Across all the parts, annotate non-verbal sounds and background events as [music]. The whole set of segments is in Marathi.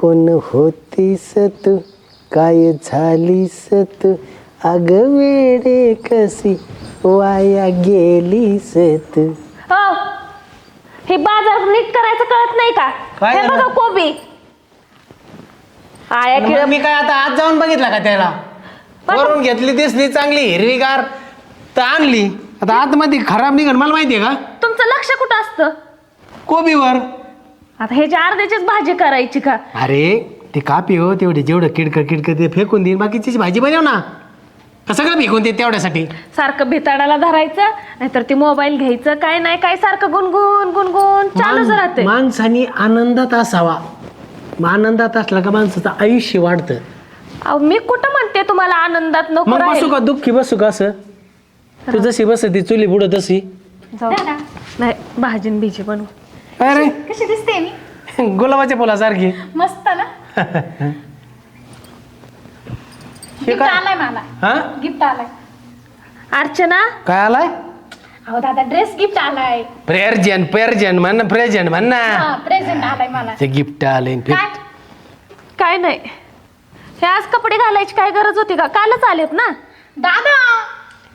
कोण होतीस तू काय झालीस तू अग वेडे कशी वाया गेलीस तू हो हे बाजार नीट करायचं कळत नाही का? काय हे झालं? बघा कोबी. आया मग किळ मी काय आता आज जाऊन बघितला का त्याला? वरून घेतली दिसली चांगली हिरवीगार. तर आणली. आता आतमध्ये खराब निघण मला माहितीये का? तुमचं लक्ष कुठं असतं? कोबीवर. आता हे जे अर्ध्याचीच भाजी करायची का? अरे ते कापी हो तेवढे जेवढं किडकं किडकं ते फेकून देईन बाकीची भाजी बनव ना. का सगळं फेकून दे तेवढ्यासाठी? सारखं भिताडाला धरायचं नाहीतर ते मोबाईल घ्यायचं काय नाही काय सारखं गुणगुण गुणगुण चालूच राहते. माणसाने आनंदात असावा. मग आनंदात असला का माणसाचं आयुष्य वाढतं? अहो मी कुठं म्हणते तुम्हाला आनंदात नको मग बसू. का? दुःखी बसू का असं? तू जशी बस ती चुली पुढं तशी जाऊ. नाही भाजीन बिजी बनवू. अरे. कशी दिसते मी? [laughs] गुलाबाच्या फुलासारखी. मस्त ना? [laughs] गिफ्ट काय? आलाय मला. हा? गिफ्ट आलाय. अर्चना? काय आलाय? अहो दादा ड्रेस गिफ्ट आलाय. प्रेर्जन प्रेर्जन म्हण ना प्रेझेंट म्हण ना हा प्रेझेंट आलाय मला. ते गिफ्ट आलंय न काय? काय नाही. हे आज कपडे घालायची काय गरज होती का? कालच आलेत ना? दादा!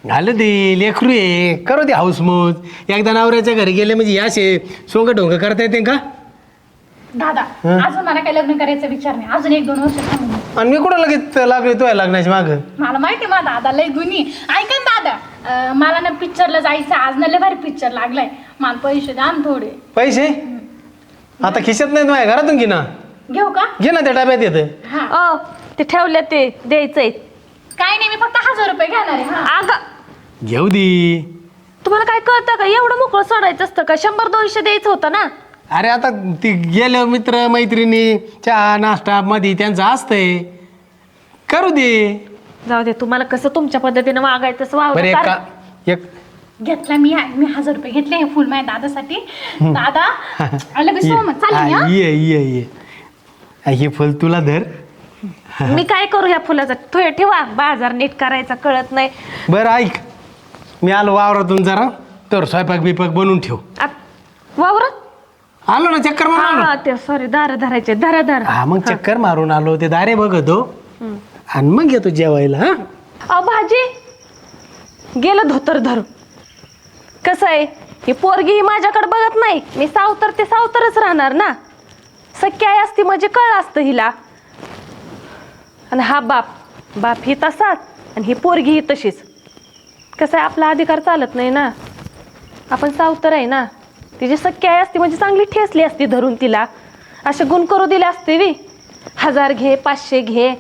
घालू दे लेकरू आहे करू दे हाऊसमोज एकदा नवऱ्याच्या घरी गेले म्हणजे असे सोंग ढोंग करता येते का? दादा अजून मला काही लग्न करायचा विचार नाही. अजून एक दोन वर्ष थांबून घे. आणि मी कुठं लगेच लागले तो लग्नाची माग? मला माहिती माझा दादा लय गुन्ही ऐका ना दादा अं, मला ना पिक्चरला जायचं आज ना लय भारी पिक्चर लागलाय. मला पैसे द्या ना थोडे. पैसे? आता खिशात नाही माझ्या घरातून घे ना. घेऊ का? घे ना त्या डब्यात येतं हा. अ ते ठेवले ते द्यायचंय. काय नाही मी फक्त हजार रुपये घेणार आहे हा. अग घेऊ दे. तुम्हाला काय कळतं का? एवढं मोकळं सोडायचं असतं का? शंभर दोनशे द्यायचं होतं ना? अरे आता ती गेले मित्र मैत्रिणी चहा नाश्ता मध्ये त्यांचं असतंय. करू दे. जाऊ दे तुम्हाला कसं तुमच्या पद्धतीनं वागायचं तसं बरं एक का कारण- एक घेतला मी मी हजार रुपये घेतले हे फुल माझ्या दादासाठी. दादा [laughs] चालेल हा, हा? ये ये ये. हा, हे फुल तुला धर. मी काय करू या फुलाचा? ठेव ठेवा. बाजार नीट करायचा कळत नाही. बरं ऐक. मी आलो वावरातून जरा. तर स्वयंपाक बिपाक बनवून ठेव. आत- वावरात आलो ना चक्कर मारून आलो. हा ते सॉरी दार धरायचे धरा धर. हा मग चक्कर मारून आलो ते दारे बघतो आणि मग येतो जेवायला हा? भाजी. गेलं धोतर धरून. कसं आहे? ही पोरगी ही माझ्याकडे बघत नाही. मी सावतर ते सावतरच राहणार ना. सख्या आई असती म्हणजे कळलं असतं हिला. आणि हा बाप बाप ही तसाच आणि ही पोरगी ही तशीच. कसं आहे आपला अधिकार चालत नाही ना. आपण सावतर आहे ना. तिची सख्या आहे असती म्हणजे चांगली ठेसली असती धरून तिला. असे गुण करू दिले असते वी. हजार घे पाचशे घे.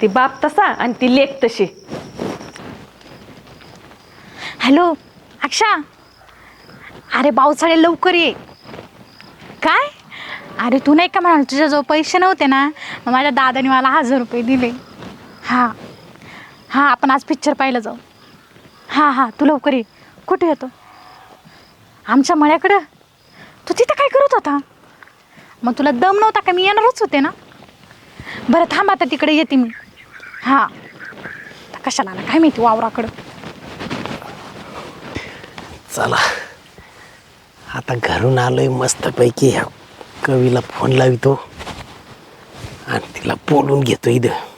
ती बाप तसा आणि ती लेख तशी. हॅलो अक्षा. अरे पावसाळे लवकर ये. काय? अरे तू नाही का म्हणाल तुझ्याजवळ पैसे नव्हते ना? मग माझ्या दादाने मला हजार रुपये दिले. हां. हां आपण आज पिक्चर पाहायला जाऊ. हां हां तू लवकर ये. कुठे येतो आमच्या मळ्याकडं? तू तिथं काय करत होता? मग तुला दम नव्हता का? मी येणारच होते ना? बरं थांब आता तिकडे येते मी. हां. कशाला आला? काय माहिती वावराकडं? चला. आता घरून आलोय मस्तपैकी. ह्या कवीला फोन लावितो. आणि तिला बोलून घेतो इथं.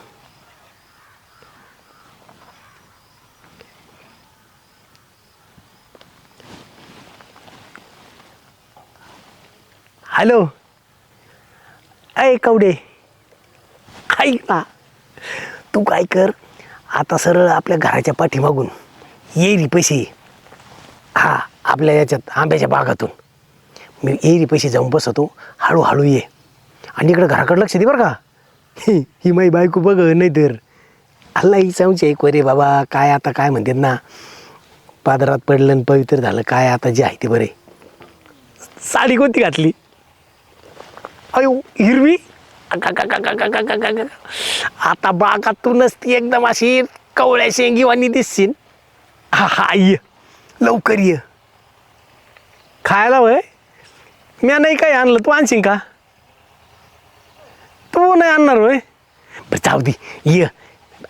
हॅलो. ऐ कवडे. ऐक ना तू काय कर आता सरळ आपल्या घराच्या पाठीमागून येईल पैसे. हा आपल्या याच्यात आंब्याच्या बागातून. मी येरी पैसे जाऊन बसतो हळूहळू ये. आणि इकडं घराकडं लक्ष दे बरं का. ही ही माई बायको बघ नाही तर अल्ला ही सांगची ऐक रे बाबा काय आता काय म्हणतात ना. पादरात पडलं आणि पवित्र झालं काय आता जे आहे ते बरे. साडी कोणती घातली? अयो हिरवी? आता बाका तू नसती एकदम अशी कवळ्या शेंगीवानी दिसशील. हा हा ये. लवकर ये. खायला वय? म्या नाही काय आणलं. तू आणशील का? तू नाही आणणार वय? जाऊ दे. ये.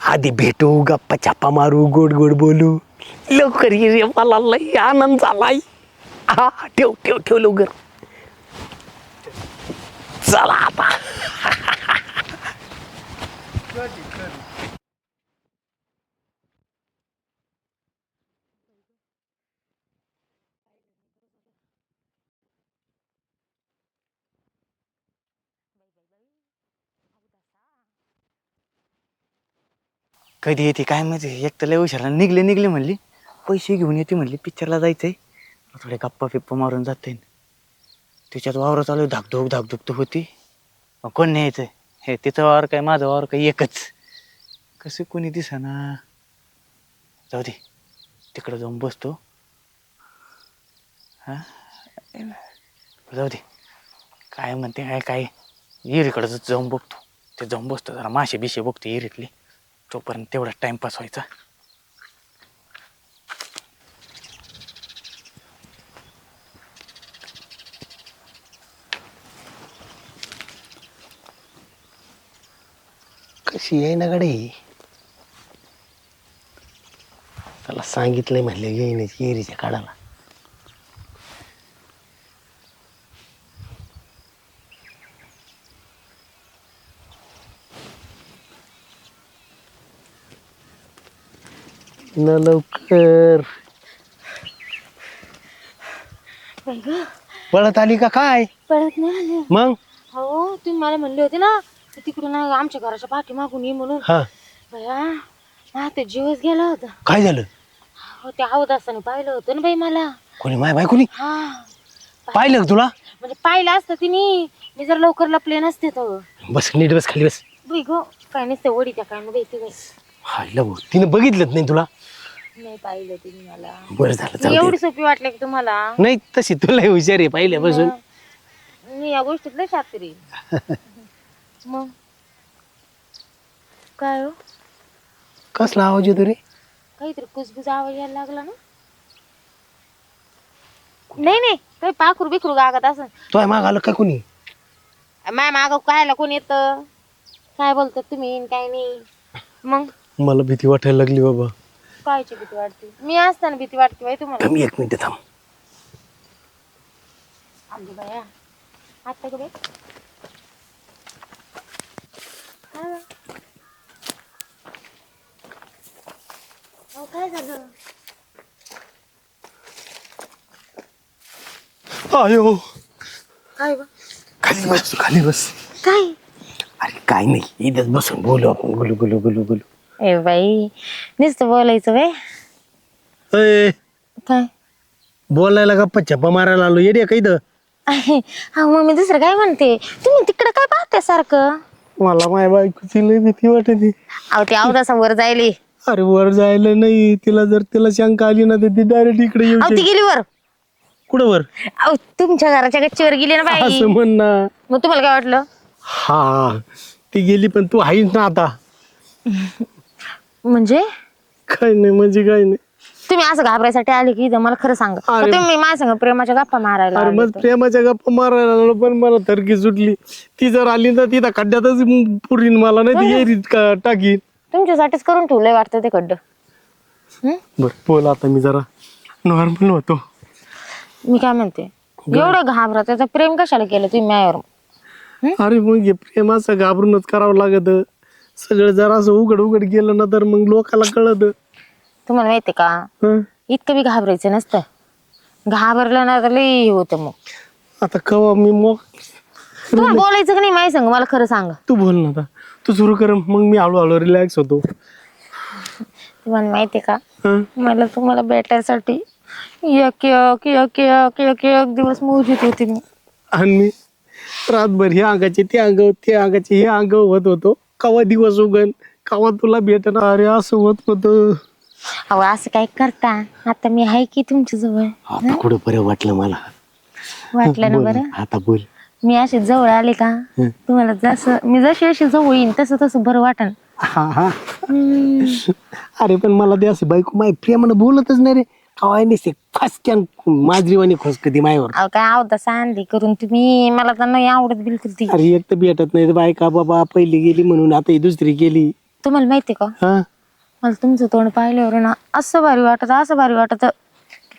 आधी भेटू गप्पा छापा मारू गोड गोड बोलू. लवकर ये रे मला लई आनंद झालाय. हा ठेव ठेव ठेव लवकर. चला आता कधी येते काय माहिती? एक तर लय हुशार निघले निघले म्हणली. पैसे घेऊन येते म्हणली पिक्चरला जायचंय. थोडे गप्पा फिप्पा मारून जाते त्याच्यात वावर चालू आहे, धाकधूक धाकधूक तर होती. मग कोण न्यायचं? हे तिचं वावर काय माझं वावर काय एकच. कसं कोणी दिसना? जाऊ दे. तिकडं जाऊन बसतो. हा? जाऊ दे. काय म्हणते काय काय? इरीकडं जाऊन बघतो. ते जाऊन बसतो. जरा मासे बिशे बघतो इरीतले. तोपर्यंत तेवढा टाइमपास व्हायचा. कशी आहे ना गडे त्याला सांगितलंय म्हणले येईन येरीच्या काढाला न लवकर. पळत आली का काय? पळत नाही आले. मग? हो तुम्ही मला म्हणले होते ना की तिकडून आमच्या घराच्या पाठीमागून ये म्हणून. हा. बया हा ते जीवच गेला होता. काय झालं? हो ते अवदासाने पाहिलं होतं ना बाई मला. कोणी माय बायकोनी? हा. पाहिलं का तुला? म्हणजे पाहिलं असतं तिने. मी जर लवकर लपले नसते तर. बस नीट बस खाली बस. बाई गो काय नसते वडी त्या काय ना बाई ती बाई. हायला भाऊ तिने बघितलंच नाही तुला? नाही पाहिलं तिने मला. बरं झालं जाऊ दे. एवढी सोपी वाटली की तुम्हाला? नाही तशी तुला हुशार आहे पहिल्यापासून. मी या गोष्टीत लय शास्त्री [laughs] मग? काय हो? कसला आवाज येतो रे? काहीतरी कुसबुस आवाज यायला लागला ना? नाही नाही. काही पाखरू बिखरू गागत असं तो माग आलं का कोणी? माय माग कायला कोण येत? काय बोलतात तुम्ही? काय नाही? मग? मला भीती वाटायला लागली बाबा. कायची भीती वाटते? मी असताना भीती वाटते बाई तुम्हाला. कमी एक मिनिट थांब. बाया. आता का बाई काय बा? अहो, काय झालं अयो काय बा खाली बस खाली बस. काय? अरे काय नाही इथंच बसून बोलू आपण गुलू गुलू गुलू गुलू. ए बाई नुसतं बोलायचं अय काय? बोलायला गप्पा छप्पा मारायला आलो. येडे का इथं? हा मग मी दुसरं काय म्हणते? तुम्ही तिकडं काय पाहते सारखं? मला माय बायकोची लय भीती वाटते. अहो ते वर जायली. अरे वर जायला नाही. तिला जर तिला शंका आली ना तर ती डायरेक्ट इकडे येऊ अहो ती गेली. वर. कुठं वर? अहो तुमच्या घराच्या गच्चीवर गेली ना बाई. असं म्हण ना. मग तुम्हाला काय वाटलं? हा ती गेली पण तू आहेस ना आता. म्हणजे? काय नाही म्हणजे काय नाही. तुम्ही असं घाबरायसाठी आले की इथं मला खरं सांगा. अरे. तुम्ही माझ्या संग प्रेमाच्या गप्पा मारायला अरे आले मग होते? प्रेमाच्या गप्पा मारायला लागलो पण मला थरकी सुटली. ती जर आली ना तिथं खड्ड्यातच पुरीन मला नाही ती येरीत का टाकीन. तुमच्यासाठीच करून ठेवलंय वाटतं ते खड्ड. बर बोल आता मी जरा नॉर्मल होतो. मी काय म्हणते? एवढं घाबरत त्याचं प्रेम कशाला केलं तुम्ही माझ्यावर? अरे मग हे प्रेमाचं घाबरूनच करावं लागत. सगळं जरा असं उघड उघड गेलं ना तर मग लोकाला कळत. तुम्हाला माहितीये का? इतकं बी घाबरायचं नसतं. घाबरलं ना तर लई हे होतं मग. आता कवा मी मग तुम्हाला बोलायचं की नाही माहिती सांग? मला खरं सांगा. तू बोल ना आता. तू सुरू कर मग मी हळूहळू रिलॅक्स होतो. तुम्हाला माहितीये का? हं? मला तुम्हाला भेटायसाठी एक एक एक एक एक एक दिवस मोजीत होते मी. आणि मी रातभर हे अंगाचे ते अंग ते अंगाचे हे अंग होत होतो. कवा दिवस उगन कवा तुला भेटणार अरे असं होत होतं. अहो असं काय करता? आता मी आहे की तुमच्या जवळ आता कुठं बरं वाटलं मला? वाटलं ना बोल बरं? आता बोल. मी अशी जवळ आले का? हं. तुम्हाला जसं मी जशी अशी जवळ येईन तसं तसं बरं वाटन हा हा. अरे पण मला ते असे बायको माय प्रेमानं बोलतच नाही रे. कवाय नसते फासक्यान माजरीवाणी खोस कधी मायावर. अहो काय आवडता आणली करून तुम्ही? मला तर नाही आवडत बिलकुल ती. अरे एक तर भेटत नाही बायका बाबा. पहिली गेली म्हणून आता ही दुसरी गेली. तुम्हाला माहितीये का? हा? मला तुमचं तोंड पाहिल्यावर ना असं भारी वाटत असं भारी वाटत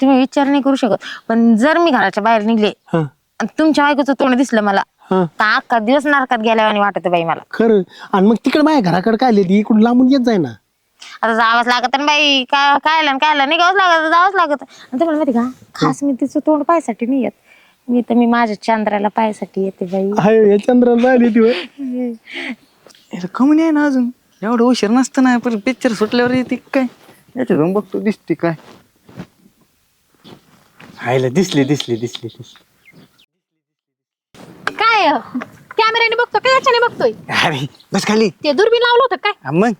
तुम्ही विचार नाही करू शकत. पण जर मी घराच्या बाहेर निघले हा. आणि तुमच्या बायकोचं तोंड दिसलं मला हा. तर अख्खा दिवस नरकात गेल्यावानी वाटत बाई मला. खरं. आणि मग तिकडे माझ्या घराकडे काय ती? इकडून लांबून येत जाय ना. आता जावंच लागत ना बाई काय काय काय निघावंच लागत जावंच लागत. आणि तुम्हाला माहिती का खास मी तिचं तोंड पाहायसाठी नाही येत. मी तर मी माझ्या चंद्राला पाहायसाठी येते बाई. चंद्राला आली ती कमी आहे ना अजून? एवढं उशीर नसतं ना पण पिक्चर सुटल्यावर येते काय? याच्या जाऊन बघतो दिसते काय? हायला दिसली दिसली दिसली दिसली. काय कॅमेऱ्याने बघतो काय याच्याने बघतोय? अरे बस खाली. ते दुर्बीन लावलं होतं काय? हा, मग?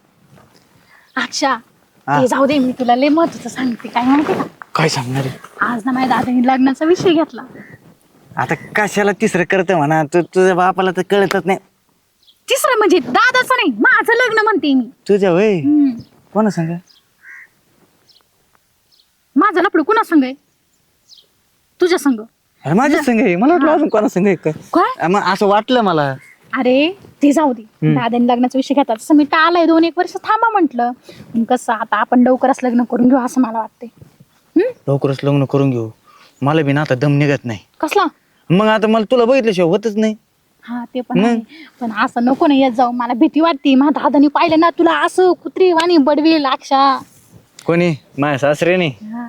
अक्षा हा. ते जाऊ दे मी तुला लय महत्वाचं सांगते काय माहिती का? काय सांगणार आहे? आज ना माझ्या दादानी लग्नाचा विषय घेतला. आता कशाला तिसरं करतं म्हणा तू तुझ्या बापाला तर कळतच नाही. तिसरं म्हणजे दादाचं नाही माझं लग्न म्हणते मी. तुझ्या वय? हम्म. कोणा सांग? माझं लपडू कुणा संग आहे? तुझ्या संग. अरे माझ्या संघ आहे. मला वाटलं अजून कोणा संघ आहे काय काय? अ, मग असं वाटलं मला. अरे ते जाऊ दे. दादानी लग्नाचा विषय घेतला तसं मी टाळाय दोन एक वर्ष थांबा म्हंटल. पण कसं आता आपण लवकरच लग्न करून घेऊ असं मला वाटते लवकरच लग्न करून घेऊ. मला बी ना आता दम निघत नाही. कसला? मग आता मला तुला बघितल्याशिवाय होतच नाही. हा ते पण आहे. पण असं नको ना येत जाऊ. मला भीती वाटते. माझ्या दादानी पाहिलं ना तुला असं कुत्री वाणी बडवेल अक्षा कोणी? माझ्या सासरेने हा.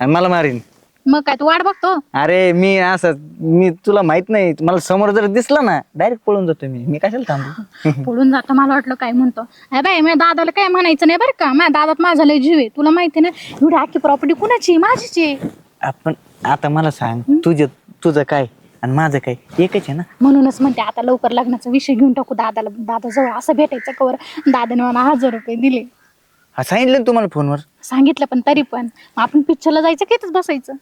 आणि मला मारीन. मग काय तू वाट बघतो? अरे मी असं मी तुला माहीत नाही. मला समोर जर दिसलं ना डायरेक्ट पळून जातो मी. मी कशाला थांबू? [laughs] पळून जातं मला वाटलं काय म्हणतो. अरे बाई माझ्या दादाला काय म्हणायचं नाही बरं का? माझ्या दादात माझा लय जीव आहे. तुला माहिती ना एवढी अख्खी प्रॉपर्टी कुणाची आहे? माझीच आहे. आपण आता मला सांग. तुझं तुझं काय? आणि माझं काय? एकच आहे ना? म्हणूनच म्हणते आता लवकर लग्नाचा विषय घेऊन टाकू दादाला. दादा जवळ असं भेटायचं कवर. दादाने मला हजार रुपये दिले. हा सांगितलं ना तुम्हाला फोनवर? सांगितलं पण तरी पण. मग आपण पिक्चरला जायचं की इथंच बसायचं?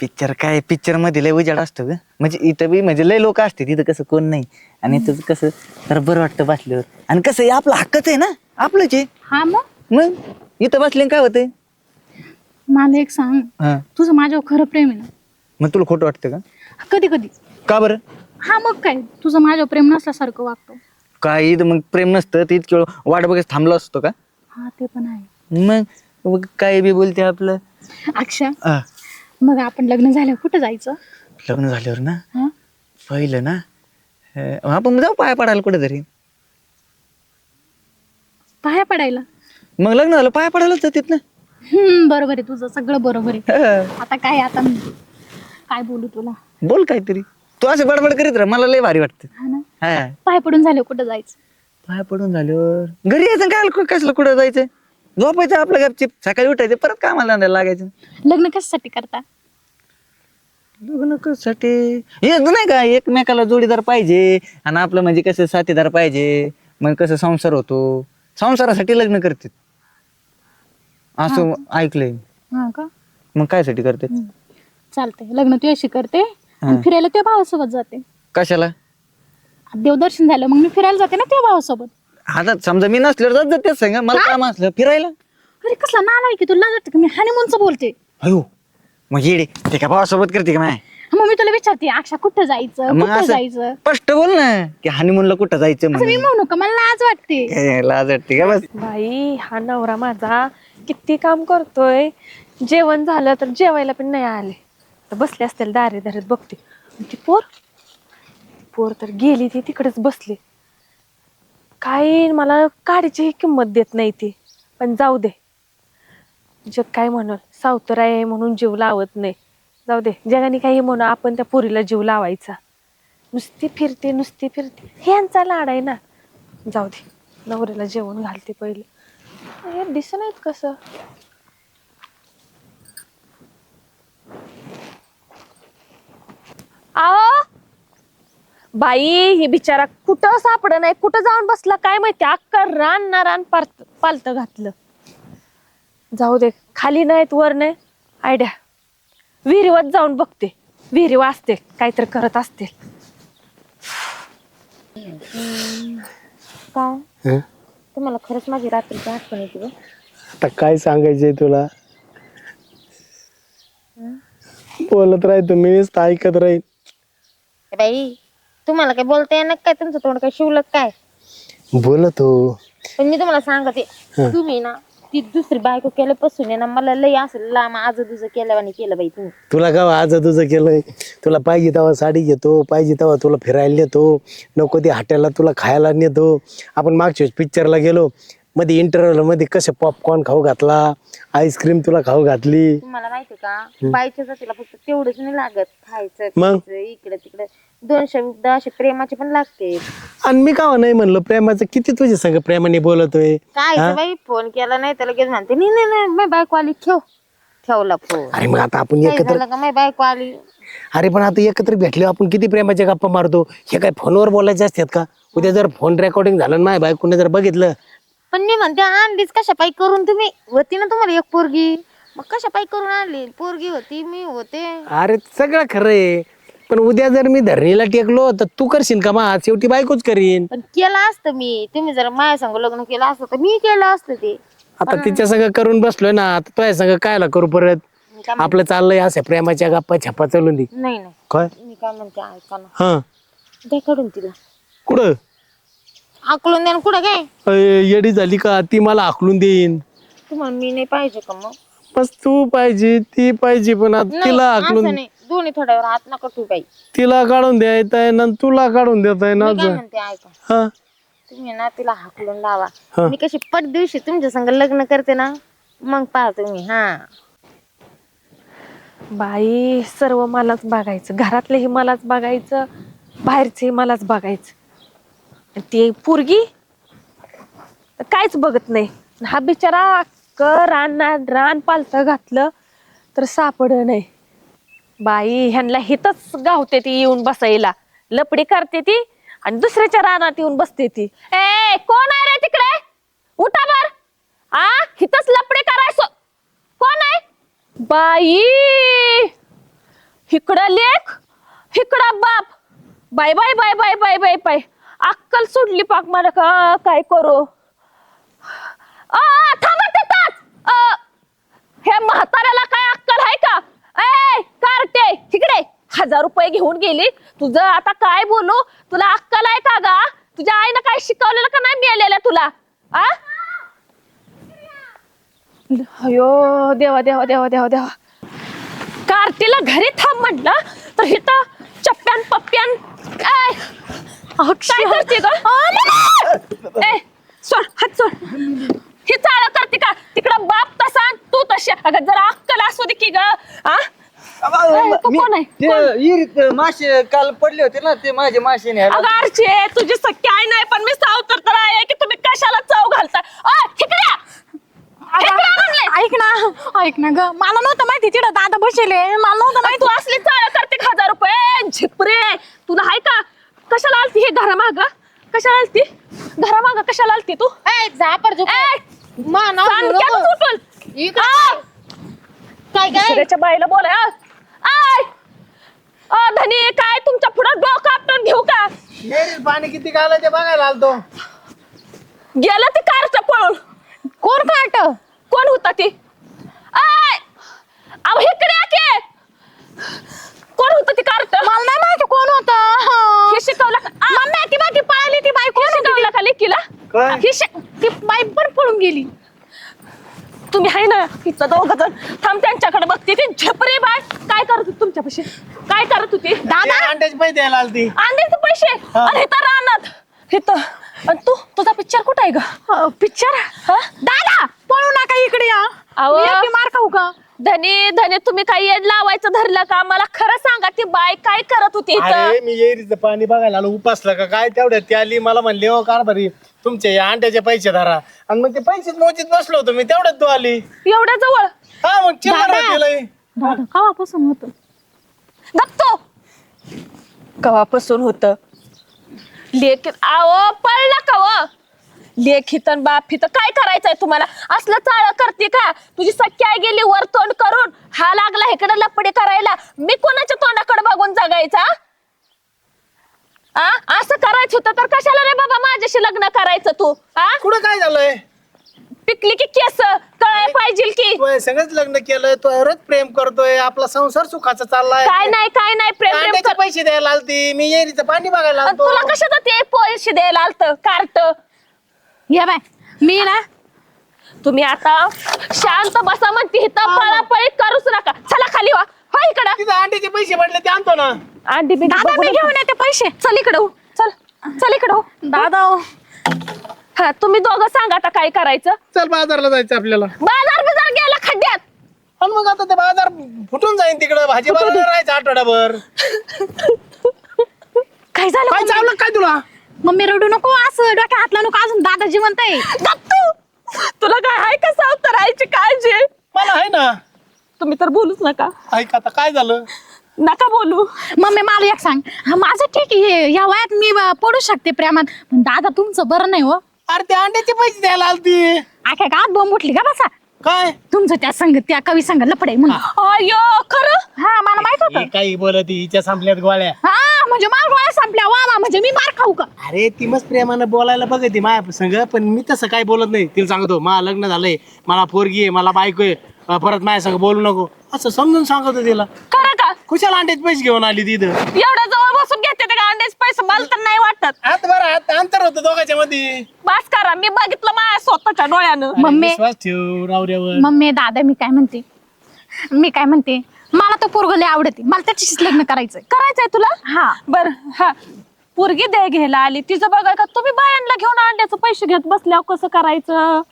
पिक्चर काय? पिक्चरमध्ये लय उजाड असतं ग. म्हणजे इथं बी म्हणजे लय लोक असते तिथं कसं कोण नाही. आणि इथं कसं तर बरं वाटतं बसल्यावर. आणि कसं आहे आपलं हक्कच आहे ना? आपलंच आहे. हा मग? मग? इथं बसले काय होतंय? मला एक सांग. हा. तुझं माझ्यावर खरं प्रेम आहे ना? मग तुला खोटं वाटतं का? कधी कधी. का बरं? हा मग काय? तुझं माझ्यावर प्रेम नसल्यासारखं वागतो. काय इथं मग प्रेम नसतं तर इतकी वाट बघत थांबलो असतो का? हा ते पण आहे. मग मग काय बी बोलते आपलं? अक्षा आ, मग आपण लग्न झाल्यावर कुठं जायचं? लग्न झाल्यावर ना? हा? पहिलं ना? अं, आपण जाऊ पाया पडायला कुठे तरी पाया पडायला? मग लग्न झालं पाया पडायलाच जातात ना? हम्म बरोबर आहे तुझं. सगळं बरोबर आहे. आता काय आता मी काय बोलू तुला? बोल काहीतरी. तू असं बडबड करीत राह मला लय भारी वाटतं. हा ना? हा. पाय पडून झाले कुठं जायचं? पाया पडून झाल्यावर. घरी यायचं काय? कसलं कुठं जायचं? झोपायचं आपलं गपचिप. सकाळी उठायचं परत कामाला लागायचं. लग्न कशासाठी करता? लग्न कशासाठी? हे नाही का एकमेकाला जोडीदार पाहिजे आणि आपलं म्हणजे कसं साथीदार पाहिजे मग कसं संसार होतो. संसारासाठी लग्न करतात. असं ऐकलंय हा का? मग कायसाठी हम्म. चालतंय. लग्न तू अशी करते आणि फिरायला त्या भावासोबत जाते. कशाला? देवदर्शन झालं मग मी फिरायला जाते ना त्या भावासोबत. आता समजा मी नसल्यावर जात जाते सांगा मला काम असलं फिरायला? अरे कसला नाला की तुला जाते का मी हनीमूनचं बोलते? अयो मग येडे ते का भावासोबत करते का माय? मग मी तुला विचारते अक्षा कुठं जायचं मग कुठं असं जायचं? स्पष्ट बोल ना की हनीमूनला कुठं जायचं असं मी म्हणून. म्हणू का मला लाज वाटते. काय लाज वाटते का बस? बाई हा नवरा माझा किती काम करतोय. जेवण झालं तर जेवायला पण नाही आले. तर बसले असतील दारे दारेत बघते. ती पोर पोर तर गेली ती तिकडेच बसली. काय मला काडीची किंमत देत नाही ती पण जाऊ दे. जग काय म्हणल सावतर आहे म्हणून जीव लावत नाही. जाऊ दे जगाने काही म्हणू आपण त्या पोरीला जीव लावायचा. नुसती फिरते नुसती फिरते. ह्यांचा लाड आहे ना. जाऊ दे नवऱ्याला जेवण घालते पहिले. हे दिसत नाहीत कसं? आओ बाई ही बिचारा कुठं सापड नाही कुठं जाऊन बसला काय माहिती अक्का रान ना रान पालत पालत घातलं. जाऊ दे खाली नाहीत वर नाही. आयडिया विहिरीवर जाऊन बघते. विहिरी वाचते काहीतरी करत असते काय हं? तुम्हाला खरंच माझी रात्रीची आठवण येते गं. आता काय सांगायचंय तुला? बोलत राहतो मी नुसतं ऐकत राहील ए बाई? तुम्हाला काय बोलता येणार काय? तुमचं तोंड काय शिवलत काय? बोलत हो पण मी तुम्हाला सांगते तुम्ही ना ती दुसरी बायको केल्यापासून आहे ना मला लय असं लांब आज तुझं केल्यावानी केलं बाई तुम्ही. तुला का आज तुझं केलंय? तुला पाहिजे तेव्हा साडी घेतो पाहिजे तेव्हा तुला फिरायला नेतो नको ते हॉटेलला तुला खायला नेतो. आपण मागच्या पिक्चरला गेलो मध्ये इंटरव्ह्यू मध्ये कसं पॉपकॉर्न खाऊ घातला आईस्क्रीम तुला खाऊ घातली? तुम्हाला माहिती का? बाईच्या जातीला फक्त तेवढंच नाही लागत. खायचं मग? प्यायचं, इकडे तिकडे. दोन शब्द असे प्रेमाचे पण लागते. आणि मी का नाही म्हणलं प्रेमाचं किती तुझ्या संग प्रेमाने बोलतोय? काय ते बाई फोन केला नाही तर लगेच म्हणते नाही नाही नाही माझी बायको आली ठेव. ठेवला फोन अरे मग आता आपण काय एकत्र झालं का माझी बायको आली? अरे पण आता एकत्र भेटले आपण किती प्रेमाच्या गप्पा मारतो? हे काय फोनवर बोलायचे असतात का? उद्या जर फोन रेकॉर्डिंग झालं ना माझ्या बायकोने जर बघितलं पण मी म्हणते आणलीच कशा पायी करून तुम्ही? होती ना तुम्हाला एक पोरगी? मग कशा पायी करून आणली? पोरगी होती मी होते. अरे सगळं खरं आहे. पण उद्या जर मी धरणीला टेकलो तर तू करशील का मा? शेवटी बायकोच करीन. पण केलं असतं मी. तुम्ही जर माझ्या संग लग्न केलं असतं तर मी केलं असतं ते. आता तिच्या संग करून बसलोय ना आता तुझ्या संग कायला करू परत? मी काय आपलं चाललंय असं प्रेमाच्या गप्पा छप्पा चालून दे. नाही नाही. काय? मी काय म्हणते ऐका ना. हा. द्या काढून तिला. कुठं? आकलून द्या ना कुठं काय? अय, येडी झाली का? ती मला आखलून देईन. तुम्हाला मी नाही पाहिजे का मग? बस तू पाहिजे ती पाहिजे पण आता नाही, तिला असं आखलून नाही. दोन्ही थोड्यावर हात नका ठेवू बाई. तिला काढून द्यायचं आहे ना तुला काढून देता आहे ना मी काय म्हणते ऐका. हा. तुम्ही ना तिला हाकलून लावा. मी कशी पट दिवशी तुमच्या संग लग्न करते ना मग पहा तुम्ही हा. बाई सर्व मलाच बघायचं. घरातलेही मलाच बघायचं बाहेरचे मलाच बघायचं. ती पोरगी काहीच बघत नाही. हा बिचारा अक्क रान रान पालथं घातलं तर सापड नाही. बाई ह्यांना हितच गावते ती येऊन बसायला. लपडी करते ती आणि दुसऱ्याच्या रानात येऊन बसते ती. ए कोण आहे रे तिकडे? उठा बर. आ हितच लपडे करायचं कोण आहे? बाई इकडं लेख इकडं बाप. Bye bye bye bye bye bye bye अक्कल सुटली पाक मला का? काय करू? आ, थांबा तिथंच. अ, हे म्हाताऱ्याला काय अक्कल आहे का? ए कार्टे तिकडे हजार रुपये घेऊन गेली. तुझं आता काय बोलू? तुला अक्कल आहे का गा? तुझ्या आईनं काय शिकवलेलं का नाही मिळालेलं तुला? आ? अयो देवा देवा देवा देवा देवा. कार्टीला घरी थांब म्हटलं तर हिथं चप्प्यान पप्प्यान काय काय करते ग? ए सोड हात सोड. ही चाळ करते का तिकडं बाप तसा तू तशी. अगं जरा अक्कल असू दे की ग. आ? तू कोण आहे? ते विहिरीत मासे काल पडले होते ना ते माझे मासे अगं अर्चे तुझी सख्खी आई नाही पण मी सावतर तर आहे की तुम्ही कशाला चव घालता? या. या म्हणले. ऐक ना ऐक ना ग. मला नव्हतं माहिती तिकडं दादा बसेले मला नव्हतं अरे तू असली चाळ करते का हजार रुपये? झिपरे तुला हाय का? कशाला आलती हे घरामाग? कशाला आलती? घरामाग कशाला आलती तू? ए, झापड झुप. ए, मा नाव घेऊ सांडक्यात नको. उठून. इकडं. आ, काय काय? दुसऱ्याच्या बाईला बोलाय आ. आय! अ, धनी काय तुमच्यापुढे डोकं आपटून घेऊ का? विहिरीत पाणी किती घाला ते बघायला आलतो. गेलं ते कारचं पळून. कोण काट कोण होता ती? आय! अहो इकडे या की! कोण होतं ती कारट मला नाही माहिती कोण होतं. हे. शिकवलं का? आ, मम्मी बाकी पळाली ती बाई हे शिकवलं का लेकीला? काय? हे शिक- ती बाई पण पळून गेली. तुम्ही आहे ना तिचं दोघ जण. थांब त्यांच्याकडे बघते ती. झपरी बाय काय करत होती तुमच्यापाशी? काय करत होती? दादा? अंड्याचे पैसे द्यायला आलती. अंड्याचे पैसे? आणि इथं रानात. इथं आणि तू? तुझा पिक्चर कुठं आहे ग? पिक्चर दादा! पळू नका इकडे या. मी एकटी मार खाऊ का? धनी धनी तुम्ही काही येड लावायचं धरलं का? मला खरं सांगा ती बाय काय करत होती इथं? अरे मी येरीचं पाणी बघायला आलो उपासलं का? काय तेवढ्यात ती आली मला म्हणले हो कारभारी तुमचे या अंड्याचे पैसे धरा. आणि मग ते पैसेच मोजीत बसलो होतो मी तेवढ्यात तू आली. एवढ्या जवळ? हा मग चिल्लर दादा. केलंय दादा कवापासून होत? गप्तो कवापासून होत? लेख आवो पळला कव लेखितन बाप काय करायचंय तुम्हाला? असलं चाळ करते का? तुझी सख्या आई गेली वर तोंड करून हा लागला इकडे लपडे करायला. मी कोणाच्या तोंडाकडे बघून जगायचा आ? असं करायचं होतं तर कशाला रे बाबा माझ्याशी लग्न करायचं तू आ? कुठं काय झालंय? पिकली की केस कळाय पाहिजे की. तू सगळंच लग्न केलंय तो एवढंच प्रेम करतोय आपला संसार सुखाचा चाललाय. काय नाही काय नाही प्रेम प्रेम कर पैसे द्यायला आलती मी येरीचं पाणी बघायला आणि आलतो. तुला कशाचं ते पैसे द्यायला आलत कार्ट? या बाय. मी ना तुम्ही आता शांत बसा म्हणते इथं पळापळी करूच नका. चला खाली वा. हा इकडं. तिथं अंड्याचे पैसे पडले ते आणतो ना. अंडी बिंडी दादा मी. घेऊन येते पैसे. चल इकडं हो. चल. चल इकडं हो. दादा हो. हा तुम्ही दोघं सांगा आता काय करायचं. चल बाजारला जायचं आपल्याला. बाजार बिजार गेला खड्ड्यात. पण मग आता ते बाजार फुटून जाईन तिकडं. भाजीपाला राहायचं आठवड्याभर [laughs] काय झालं? काय? चावलं काय तुला? मम्मी रडू नको असं डोक्या हातला नको अजून दादा जिवंत आहे. दत्तू तुला काय आहे का सावतरायची काळजी? मला आहे ना. तुम्ही तर बोलूच नका. ऐक आता काय झालं? नका बोलू. मम्मी मला एक सांग. हा, माझं ठीक आहे या वयात मी अं, पडू शकते प्रेमात पण दादा तुमचं बरं नाही हो. अरे ते अंड्याचे पैसे द्यायला आलती. आख्या गावात बॉम्ब उठली का बसा? काय? तुमचं त्या संग त्या कवी संग लपडे म्हणून. अयो खरं? हा मला माहीत होतं. काही बोलत हिच्या संपल्यात गोळ्या. हा म्हणजे मार गोळ्या संपल्या. वा वा म्हणजे मी मार खाऊ का? अरे ती मस्त प्रेमानं बोलायला बघते माझ्या संग पण मी तसं काय बोलत नाही. तिला सांगतो मला लग्न झालंय. मला पोरगी आहे मला बायको आहे. परत माझ्या संग बोलू नको. असं समजून सांगतो तिला. खरं का? कुशाला अंड्याचे पैसे घेऊन आली तिथं एवढ्या घेते ते का अंड्याचे पैसे मला तर नाही वाटत. आत बरं आत अंतर होतं दोघांच्या मध्ये बस करा मी बघितलं माझ्या स्वतःच्या डोळ्यानं. अरे, मम्मी. विश्वास ठेव नवऱ्यावर मम्मी दादा मी काय म्हणते? मी काय म्हणते? मला तो पोरग लय आवडते. मला त्याच्याशीच लग्न करायचंय. करायचंय तुला? हा. बर हा. पोरगी दे घ्यायला आली. तिचं बघा का? तुम्ही बायांना घेऊन अंड्याचं पैसे घेत बसल्यावर कसं करायचं?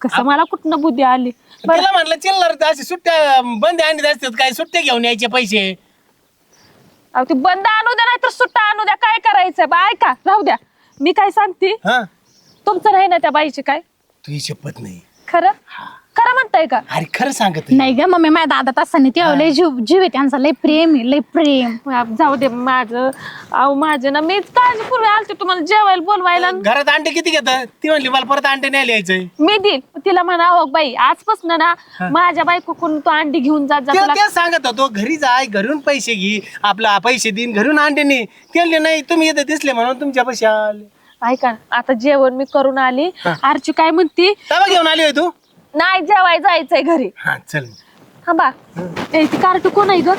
कसं मला कुठनं बुद्धी आली? बरं तिला म्हणलं चिल्लर अशी सुट्ट्या बंद अंडी असतात काय? सुट्ट्या घेऊन यायचे पैसे. अहो, ती बंद आणू द्या नाही तर सुट्टा आणू द्या. काय करायचंय बा? ऐका राहू द्या. मी काय सांगते? हा. तुमचं नाही ना त्या बाईची काय? तुझी शपथ नाही. खरं? खरं म्हणताय का? अरे खरं सांगत नाही ग मम्मी माझ्या दादा तसं नाही ते लय जीव जीव आहे त्यांचा लय प्रेम आहे लय प्रेम. जाऊ दे माझं अहो माझं ना मीच काळजीपूर्वी आलते तुम्हाला जेवायला बोलवायला. घरात अंडे किती घेत? ती म्हणली मला परत अंडे नाही लिहायचंय मी देईल तिला म्हणा हो बाई आजपासून ना माझ्या बायकोकडून तू अंडी घेऊन जात जा तुला सांगत होतो घरी जाय घरून पैसे घे आपला पैसे देईन घरून अंडे नाही ते म्हणले नाही तुम्ही इथे दिसले म्हणून तुमच्या पैसे आले. ऐका ना, आता जेवण मी करून आली. आरची काय म्हणती? तवा घेऊन आली होय तू? नाही जेवाय जायचंय घरी. हा चल. हा बा. ए, ती कार्ट कोण आहे ग?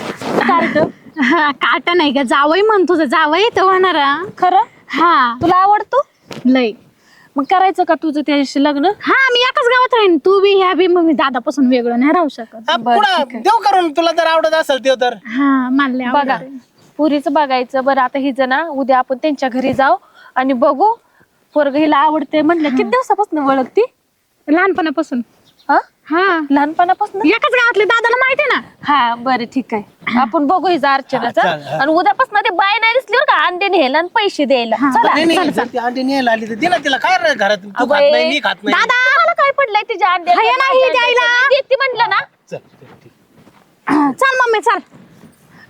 कार्ट? हा, काटा नाही ग. जावई म्हण तुझं. जावई तर होणार. खरं? हा. तुला आवडतो? लय. मग करायचं का तुझं त्याच्याशी लग्न? हा मी एकाच गावात राहीन. तू बी ह्या बी मग मी दादापासून वेगळं नाही राहू शकत. हा, पुढं देऊ करून. तुला जर आवडत असेल ते तर. हा मला लय बघा. पुरीचं बघायचं. बरं आता ही ना उद्या आपण त्यांच्या घरी जाऊ आणि बघू. पोरग हिला आवडते म्हटलं किती दिवसापासून ओळखती? लहानपणापासून. हा? हा. लहानपणापासून? एकाच गावातले दादाला माहिती आहे ना? हा बरं ठीक आहे. आपण बघू हिचा अर्चनाचा हा, चाल, हा. आणि उद्यापासून ते बाय नाही दिसली बरं का? अंडे न्यायला आणि पैसे द्यायला. चला नाही नाही जर ती अंडे न्यायला आली तर दिला तिला. काय रे घरात? तू खात अबे, नाही मी खात नाही. दादा! काय पडलंय तिच्या अंडे? हाय ना, ही द्यायला. देते म्हणलं ना. चल, चल, ठीक. चल मम्मी चल.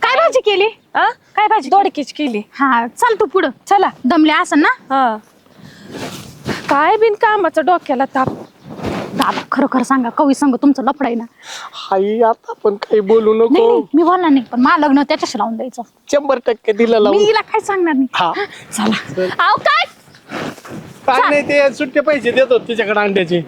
काय भाजी केली? हा? काय भाजी दोडकीच केली. हा चल तू पुढं. चला दमले असं ना? हा. काय बिन कामाचं डोक्याला ताप. दादा खरं खरं सांगा कवी संग तुमचं लफड आहे ना? आई आता पण काही बोलू नाही नको. नाही मी बोलणार नाही पण मला लग्न त्याच्याशी लावून द्यायचं. शंभर टक्के दिला मी लावून हिला काय सांगणार नाही? हा. चला. काय? काय नाही ते सुट्टे पैसे देतो तिच्याकडे अंड्याचे.